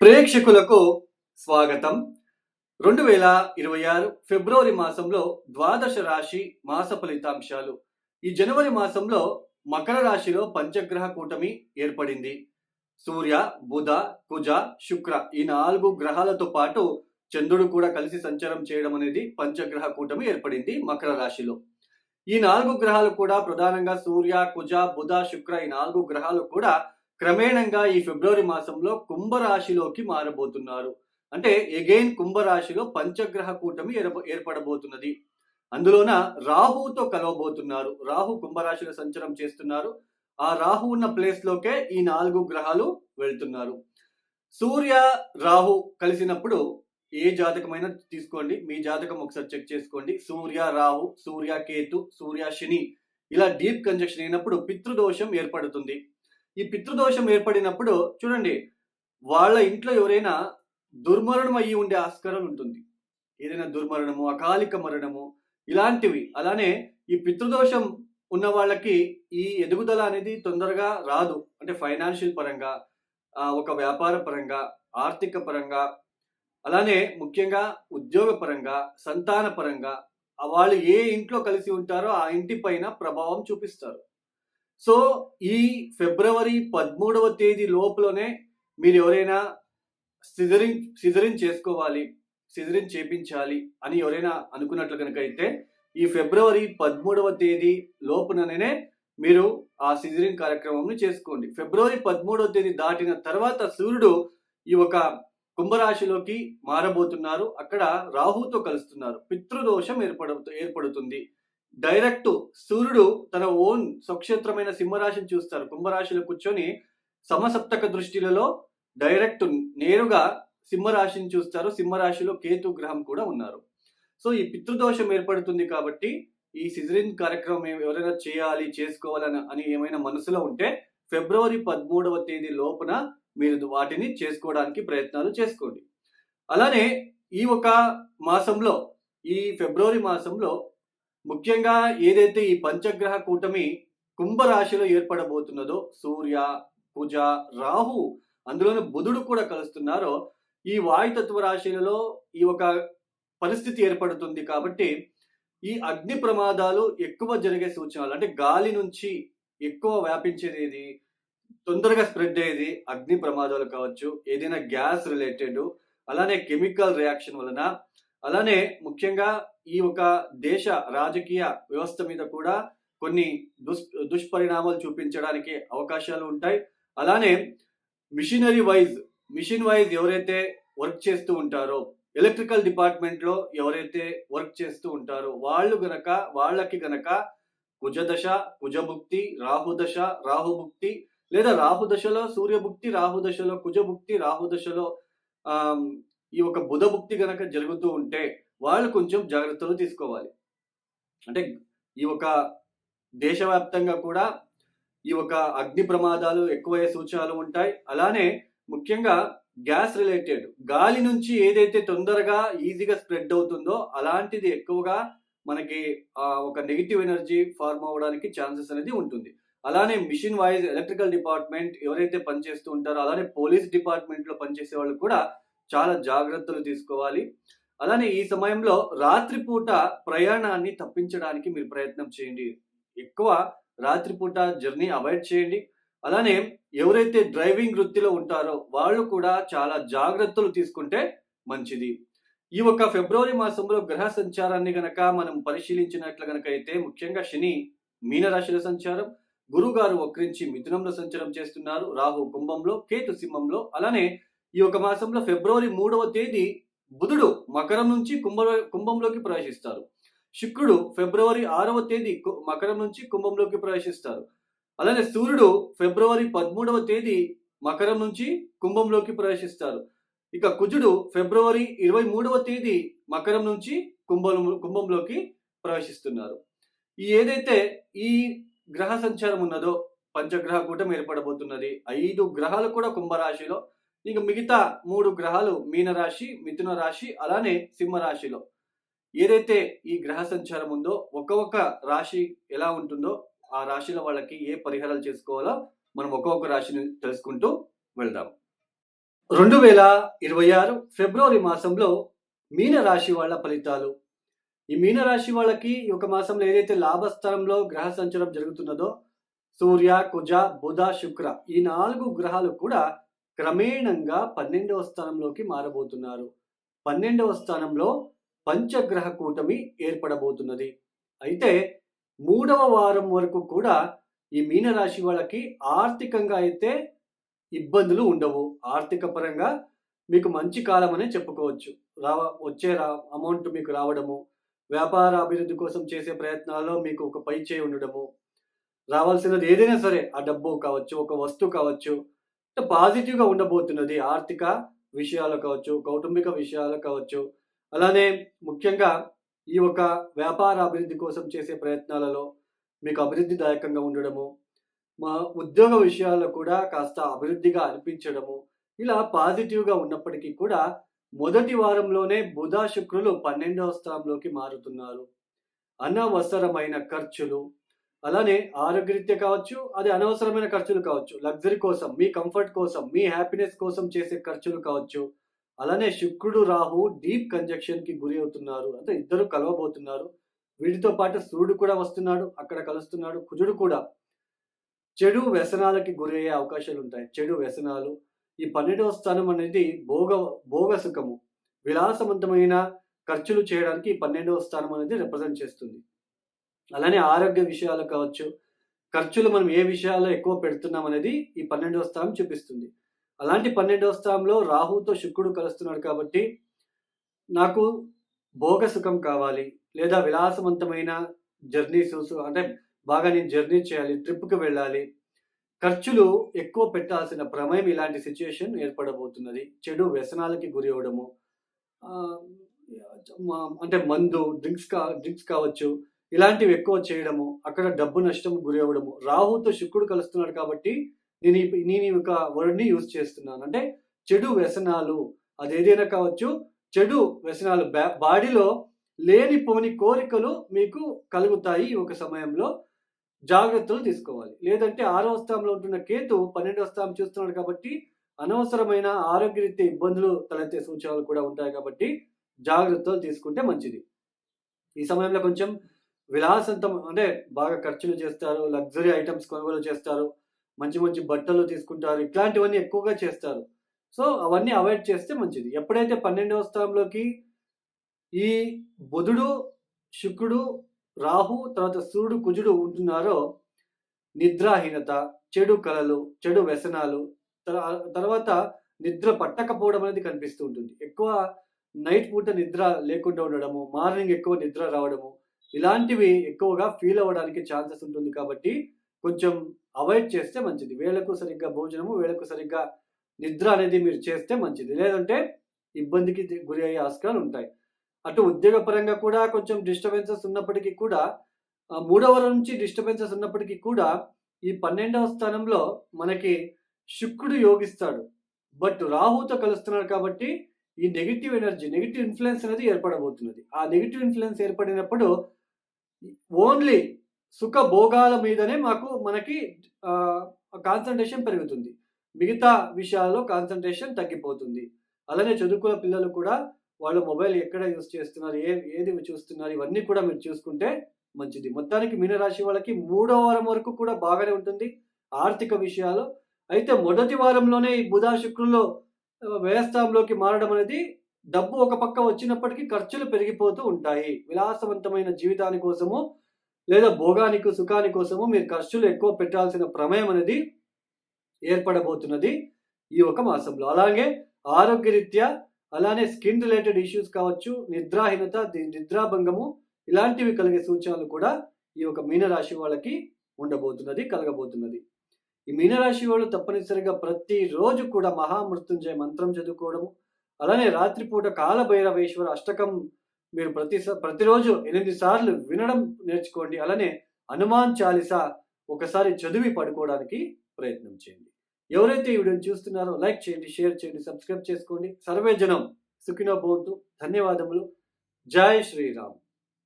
ప్రేక్షకులకు స్వాగతం. రెండు వేల ఇరవై ఆరు ఫిబ్రవరి మాసంలో ద్వాదశ రాశి మాస ఫలితాంశాలు. ఈ జనవరి మాసంలో మకర రాశిలో పంచగ్రహ కూటమి ఏర్పడింది. సూర్య బుధ కుజ శుక్ర ఈ నాలుగు గ్రహాలతో పాటు చంద్రుడు కూడా కలిసి సంచారం చేయడం అనేది పంచగ్రహ కూటమి ఏర్పడింది మకర రాశిలో. ఈ నాలుగు గ్రహాలు కూడా ప్రధానంగా సూర్య కుజ బుధ శుక్ర ఈ నాలుగు గ్రహాలు కూడా క్రమేణంగా ఈ ఫిబ్రవరి మాసంలో కుంభరాశిలోకి మారబోతున్నారు. అంటే ఎగైన్ కుంభరాశిలో పంచగ్రహ కూటమి ఏర్ప- ఏర్పడబోతున్నది. అందులోన రాహుతో కలవబోతున్నారు. రాహు కుంభరాశిలో సంచారం చేస్తున్నారు. ఆ రాహు ఉన్న ప్లేస్ లోకే ఈ నాలుగు గ్రహాలు వెళ్తున్నారు. సూర్య రాహు కలిసినప్పుడు ఏ జాతకమైనా తీసుకోండి. మీ జాతకం ఒకసారి చెక్ చేసుకోండి. సూర్య రాహు సూర్య కేతు సూర్య శని ఇలా డీప్ కంజక్షన్ అయినప్పుడు పితృదోషం ఏర్పడుతుంది. ఈ పితృదోషం ఏర్పడినప్పుడు చూడండి వాళ్ళ ఇంట్లో ఎవరైనా దుర్మరణం అయ్యి ఉండే ఆస్కారం ఉంటుంది. ఏదైనా దుర్మరణము అకాలిక మరణము ఇలాంటివి. అలానే ఈ పితృదోషం ఉన్న వాళ్ళకి ఈ ఎదుగుదల అనేది తొందరగా రాదు. అంటే ఫైనాన్షియల్ పరంగా ఒక వ్యాపార పరంగా ఆర్థిక పరంగా అలానే ముఖ్యంగా ఉద్యోగ పరంగా సంతాన పరంగా వాళ్ళు ఏ ఇంట్లో కలిసి ఉంటారో ఆ ఇంటి పైన ప్రభావం చూపిస్తారు. సో ఈ ఫిబ్రవరి పదమూడవ తేదీ లోపలనే మీరు ఎవరైనా సిజరింగ్ సిజరింగ్ చేసుకోవాలి సిజరింగ్ చేపించాలి అని ఎవరైనా అనుకున్నట్లు కనుక అయితే ఈ ఫిబ్రవరి పదమూడవ తేదీ లోపుననే మీరు ఆ సిజరింగ్ కార్యక్రమం చేసుకోండి. ఫిబ్రవరి పదమూడవ తేదీ దాటిన తర్వాత సూర్యుడు ఈ ఒక కుంభరాశిలోకి మారబోతున్నారు. అక్కడ రాహుతో కలుస్తున్నారు. పితృదోషం ఏర్పడ ఏర్పడుతుంది. డైరెక్ట్ సూర్యుడు తన ఓన్ స్వక్షేత్రమైన సింహరాశిని చూస్తారు. కుంభరాశిలో కూర్చొని సమసప్తక దృష్టిలలో డైరెక్ట్ నేరుగా సింహరాశిని చూస్తారు. సింహరాశిలో కేతు గ్రహం కూడా ఉన్నారు. సో ఈ పితృదోషం ఏర్పడుతుంది కాబట్టి ఈ సిజరిన్ కార్యక్రమం ఎవరైనా చేయాలి చేసుకోవాలని అని ఏమైనా మనసులో ఉంటే ఫిబ్రవరి పదమూడవ తేదీ లోపున మీరు వాటిని చేసుకోవడానికి ప్రయత్నాలు చేసుకోండి. అలానే ఈ ఒక మాసంలో ఈ ఫిబ్రవరి మాసంలో ముఖ్యంగా ఏదైతే ఈ పంచగ్రహ కూటమి కుంభరాశిలో ఏర్పడబోతున్నదో సూర్య కుజ రాహు అందులోనే బుధుడు కూడా కలుస్తున్నారో ఈ వాయుతత్వ రాశిలలో ఈ ఒక పరిస్థితి ఏర్పడుతుంది కాబట్టి ఈ అగ్ని ప్రమాదాలు ఎక్కువ జరిగే సూచనలు అంటే గాలి నుంచి ఎక్కువ వ్యాపించేది తొందరగా స్ప్రెడ్ అయ్యేది అగ్ని ప్రమాదాలు కావచ్చు ఏదైనా గ్యాస్ రిలేటెడ్ అలానే కెమికల్ రియాక్షన్ వలన అలానే ముఖ్యంగా ఈ ఒక దేశ రాజకీయ వ్యవస్థ మీద కూడా కొన్ని దుష్ దుష్పరిణామాలు చూపించడానికి అవకాశాలు ఉంటాయి. అలానే మిషనరీ వైజ్ మిషన్ వైజ్ ఎవరైతే వర్క్ చేస్తూ ఉంటారో ఎలక్ట్రికల్ డిపార్ట్మెంట్లో ఎవరైతే వర్క్ చేస్తూ ఉంటారో వాళ్ళు గనక వాళ్ళకి గనక కుజదశ కుజభుక్తి రాహుదశ రాహుభుక్తి లేదా రాహుదశలో సూర్యభుక్తి రాహుదశలో కుజభుక్తి రాహుదశలో ఆమ్, ఈ ఒక బుధభుక్తి గనక జరుగుతూ ఉంటే వాళ్ళు కొంచెం జాగ్రత్తలు తీసుకోవాలి. అంటే ఈ ఒక దేశవ్యాప్తంగా కూడా ఈ ఒక అగ్ని ప్రమాదాలు ఎక్కువయ్యే సూచనలు ఉంటాయి. అలానే ముఖ్యంగా గ్యాస్ రిలేటెడ్ గాలి నుంచి ఏదైతే తొందరగా ఈజీగా స్ప్రెడ్ అవుతుందో అలాంటిది ఎక్కువగా మనకి ఒక నెగిటివ్ ఎనర్జీ ఫార్మ్ అవ్వడానికి ఛాన్సెస్ అనేది ఉంటుంది. అలానే మిషన్ వైజ్ ఎలక్ట్రికల్ డిపార్ట్మెంట్ ఎవరైతే పనిచేస్తూ ఉంటారో అలానే పోలీస్ డిపార్ట్మెంట్లో పనిచేసే వాళ్ళు కూడా చాలా జాగ్రత్తలు తీసుకోవాలి. అలానే ఈ సమయంలో రాత్రిపూట ప్రయాణాన్ని తప్పించడానికి మీరు ప్రయత్నం చేయండి. ఎక్కువ రాత్రిపూట జర్నీ అవాయిడ్ చేయండి. అలానే ఎవరైతే డ్రైవింగ్ వృత్తిలో ఉంటారో వాళ్ళు కూడా చాలా జాగ్రత్తలు తీసుకుంటే మంచిది. ఈ ఒక ఫిబ్రవరి మాసంలో గ్రహ సంచారాన్ని గనక మనం పరిశీలించినట్లు గనక అయితే ముఖ్యంగా శని మీనరాశిలో సంచారం గురుగారు వక్రించి మిథునంలో సంచారం చేస్తున్నారు రాహు కుంభంలో కేతు సింహంలో అలానే ఈ ఒక మాసంలో ఫిబ్రవరి మూడవ తేదీ బుధుడు మకరం నుంచి కుంభ కుంభంలోకి ప్రవేశిస్తారు. శుక్రుడు ఫిబ్రవరి ఆరవ తేదీ కు- మకరం నుంచి కుంభంలోకి ప్రవేశిస్తారు. అలానే సూర్యుడు ఫిబ్రవరి పదమూడవ తేదీ మకరం నుంచి కుంభంలోకి ప్రవేశిస్తారు. ఇక కుజుడు ఫిబ్రవరి ఇరవై మూడవ తేదీ మకరం నుంచి కుంభం కుంభంలోకి ప్రవేశిస్తున్నారు. ఈ ఏదైతే ఈ గ్రహ సంచారం ఉన్నదో పంచగ్రహ కూటమి ఏర్పడబోతున్నది. ఐదు గ్రహాలు కూడా కుంభరాశిలో ఇక మిగతా మూడు గ్రహాలు మీనరాశి మిథున రాశి అలానే సింహరాశిలో. ఏదైతే ఈ గ్రహ సంచారం ఉందో ఒక్కొక్క రాశి ఎలా ఉంటుందో ఆ రాశిలో వాళ్ళకి ఏ పరిహారాలు చేసుకోవాలో మనం ఒక్కొక్క రాశిని తెలుసుకుంటూ వెళ్దాం. రెండు వేల ఇరవై ఆరు ఫిబ్రవరి మాసంలో మీన రాశి వాళ్ళ ఫలితాలు. ఈ మీన రాశి వాళ్ళకి ఈ ఒక మాసంలో ఏదైతే లాభస్థలంలో గ్రహ సంచారం జరుగుతున్నదో సూర్య కుజ బుధ శుక్ర ఈ నాలుగు గ్రహాలు కూడా క్రమేణంగా పన్నెండవ స్థానంలోకి మారబోతున్నారు. పన్నెండవ స్థానంలో పంచగ్రహ కూటమి ఏర్పడబోతున్నది. అయితే మూడవ వారం వరకు కూడా ఈ మీనరాశి వాళ్ళకి ఆర్థికంగా అయితే ఇబ్బందులు ఉండవు. ఆర్థిక పరంగా మీకు మంచి కాలం అనే చెప్పుకోవచ్చు. రావ వచ్చే రా అమౌంట్ మీకు రావడము వ్యాపార అభివృద్ధి కోసం చేసే ప్రయత్నాల్లో మీకు ఒక పై చేయి ఉండడము రావాల్సినది ఏదైనా సరే ఆ డబ్బు కావచ్చు ఒక వస్తువు కావచ్చు పాజిటివ్గా ఉండబోతున్నది? ఆర్థిక విషయాలు కావచ్చు కౌటుంబిక విషయాలు కావచ్చు. అలానే ముఖ్యంగా ఈ ఒక వ్యాపార అభివృద్ధి కోసం చేసే ప్రయత్నాలలో మీకు అభివృద్ధిదాయకంగా ఉండడము మా ఉద్యోగ విషయాల్లో కూడా కాస్త అభివృద్ధిగా అనిపించడము ఇలా పాజిటివ్గా ఉన్నప్పటికీ కూడా మొదటి వారంలోనే బుధ శుక్రులు పన్నెండవ స్థానంలోకి మారుతున్నారు. అనవసరమైన ఖర్చులు అలానే ఆరోగ్యరీత్యా కావచ్చు అది అనవసరమైన ఖర్చులు కావచ్చు. లగ్జరీ కోసం మీ కంఫర్ట్ కోసం మీ హ్యాపీనెస్ కోసం చేసే ఖర్చులు కావచ్చు. అలానే శుక్రుడు రాహు డీప్ కంజక్షన్కి గురి అవుతున్నారు. అంటే ఇద్దరు కలవబోతున్నారు. వీటితో పాటు సూర్యుడు కూడా వస్తున్నాడు అక్కడ కలుస్తున్నాడు. కుజుడు కూడా. చెడు వ్యసనాలకి గురి అయ్యే అవకాశాలు ఉంటాయి. చెడు వ్యసనాలు. ఈ పన్నెండవ స్థానం అనేది భోగ భోగ సుఖము. విలాసవంతమైన ఖర్చులు చేయడానికి ఈ పన్నెండవ స్థానం అనేది రిప్రజెంట్ చేస్తుంది. అలానే ఆరోగ్య విషయాలు కావచ్చు ఖర్చులు మనం ఏ విషయాల్లో ఎక్కువ పెడుతున్నాం అనేది ఈ పన్నెండవ స్థానం చూపిస్తుంది. అలాంటి పన్నెండవ స్థానంలో రాహుతో శుక్రుడు కలుస్తున్నాడు కాబట్టి నాకు భోగ సుఖం కావాలి లేదా విలాసవంతమైన జర్నీస్ అంటే బాగా నేను జర్నీ చేయాలి ట్రిప్కి వెళ్ళాలి. ఖర్చులు ఎక్కువ పెట్టాల్సిన ప్రమేయం ఇలాంటి సిచ్యుయేషన్ ఏర్పడబోతున్నది. చెడు వ్యసనాలకి గురి అవ్వడము అంటే మందు డ్రింక్స్ కా డ్రింక్స్ కావచ్చు ఇలాంటివి ఎక్కువ చేయడము అక్కడ డబ్బు నష్టం గురి అవ్వడము రాహుతో శుక్రుడు కలుస్తున్నాడు కాబట్టి నేను నేను ఒక వర్డ్ని యూజ్ చేస్తున్నాను. అంటే చెడు వ్యసనాలు అది ఏదైనా కావచ్చు చెడు వ్యసనాలు బాడీలో లేనిపోని కోరికలు మీకు కలుగుతాయి ఒక సమయంలో. జాగ్రత్తలు తీసుకోవాలి. లేదంటే ఆరవ స్థానంలో ఉంటున్న కేతు పన్నెండవ స్థానం చూస్తున్నాడు కాబట్టి అనవసరమైన ఆరోగ్యరీత్యా ఇబ్బందులు తలెత్తే సూచనలు కూడా ఉంటాయి కాబట్టి జాగ్రత్తలు తీసుకుంటే మంచిది. ఈ సమయంలో కొంచెం విలాసంతం అంటే బాగా ఖర్చులు చేస్తారు లగ్జరీ ఐటమ్స్ కొనుగోలు చేస్తారు మంచి మంచి బట్టలు తీసుకుంటారు ఇట్లాంటివన్నీ ఎక్కువగా చేస్తారు. సో అవన్నీ అవాయిడ్ చేస్తే మంచిది. ఎప్పుడైతే పన్నెండవ స్థానంలోకి ఈ బుధుడు శుక్రుడు రాహు తర్వాత సూర్యుడు కుజుడు ఉంటున్నారో నిద్రాహీనత చెడు కళలు చెడు వ్యసనాలు తర్వాత నిద్ర పట్టకపోవడం అనేది కనిపిస్తూ ఉంటుంది. ఎక్కువ నైట్ పూట నిద్ర లేకుండా ఉండడము మార్నింగ్ ఎక్కువ నిద్ర రావడము ఇలాంటివి ఎక్కువగా ఫీల్ అవ్వడానికి ఛాన్సెస్ ఉంటుంది కాబట్టి కొంచెం అవాయిడ్ చేస్తే మంచిది. వేళకు సరిగ్గా భోజనము వేళకు సరిగ్గా నిద్ర అనేది మీరు చేస్తే మంచిది. లేదంటే ఇబ్బందికి గురి అయ్యే ఆస్కారాలు ఉంటాయి. అటు ఉద్యోగపరంగా కూడా కొంచెం డిస్టర్బెన్సెస్ ఉన్నప్పటికీ కూడా మూడవ నుంచి డిస్టర్బెన్సెస్ ఉన్నప్పటికీ కూడా ఈ పన్నెండవ స్థానంలో మనకి శుక్రుడు యోగిస్తాడు. బట్ రాహుతో కలుస్తున్నాడు కాబట్టి ఈ నెగిటివ్ ఎనర్జీ నెగిటివ్ ఇన్ఫ్లుయెన్స్ అనేది ఏర్పడబోతున్నది. ఆ నెగిటివ్ ఇన్ఫ్లుయెన్స్ ఏర్పడినప్పుడు ఓన్లీ సుఖ భోగాల మీదనే మాకు మనకి కాన్సన్ట్రేషన్ పెరుగుతుంది. మిగతా విషయాల్లో కాన్సన్ట్రేషన్ తగ్గిపోతుంది. అలానే చదువుకున్న పిల్లలు కూడా వాళ్ళు మొబైల్ ఎక్కడ యూస్ చేస్తున్నారు ఏ ఏది చూస్తున్నారు ఇవన్నీ కూడా మీరు చూసుకుంటే మంచిది. మొత్తానికి మీనరాశి వాళ్ళకి మూడో వారం వరకు కూడా బాగానే ఉంటుంది. ఆర్థిక విషయాలు. అయితే మొదటి వారంలోనే ఈ బుధ శుక్రుల్లో వ్యయస్థానంలోకి మారడం అనేది డబ్బు ఒక పక్క వచ్చినప్పటికీ ఖర్చులు పెరిగిపోతూ ఉంటాయి. విలాసవంతమైన జీవితాని కోసము లేదా భోగానికి సుఖాని కోసము మీరు ఖర్చులు ఎక్కువ పెట్టాల్సిన ప్రమేయం అనేది ఏర్పడబోతున్నది ఈ ఒక మాసంలో. అలాగే ఆరోగ్యరీత్యా అలానే స్కిన్ రిలేటెడ్ ఇష్యూస్ కావచ్చు నిద్రాహీనత నిద్రాభంగము ఇలాంటివి కలిగే సూచనలు కూడా ఈ యొక్క మీనరాశి వాళ్ళకి ఉండబోతున్నది కలగబోతున్నది. ఈ మీనరాశి వాళ్ళు తప్పనిసరిగా ప్రతిరోజు కూడా మహామృత్యుంజయ మంత్రం చదువుకోవడము అలానే రాత్రిపూట కాలభైరవేశ్వర అష్టకం మీరు ప్రతి ప్రతిరోజు ఎనిమిది సార్లు వినడం నేర్చుకోండి. అలానే హనుమాన్ చాలీసా ఒకసారి చదివి పడుకోవడానికి ప్రయత్నం చేయండి. ఎవరైతే ఈ వీడియోని చూస్తున్నారో లైక్ చేయండి షేర్ చేయండి సబ్స్క్రైబ్ చేసుకోండి. సర్వే జనం సుఖినో భవంతు. ధన్యవాదములు. జై శ్రీరామ్.